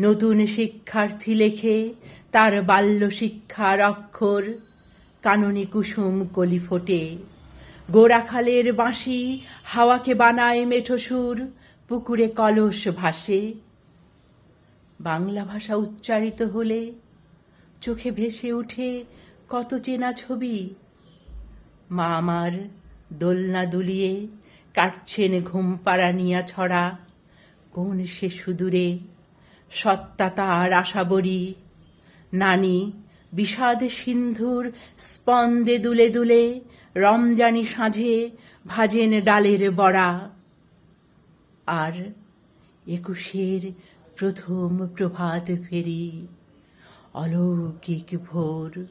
নতুন শিক্ষার্থী লেখে, তার বাল্য শিক্ষার অক্ষর কাননি কুসুম কলি ফোটে। গোড়াখালের বাঁশি হাওয়াকে বানায় মেঠো সুর, পুকুরে কলস ভাসে। বাংলা ভাষা উচ্চারিত হলে চোখে ভেসে ওঠে কত চেনা ছবি। মা আমার দোলনা দুলিয়ে কাটছেন ঘুম পাড়ানিয়া ছড়া, কোন সে সুদূরে সত্তা তার আশাবরী। নানি, বিষাদ সিন্ধুর স্পন্দে দুলে দুলে রমজানি সাঁঝে ভাজেন ডালের বড়া। আর একুশের প্রথম প্রভাত ফেরি অলৌকিক ভোর।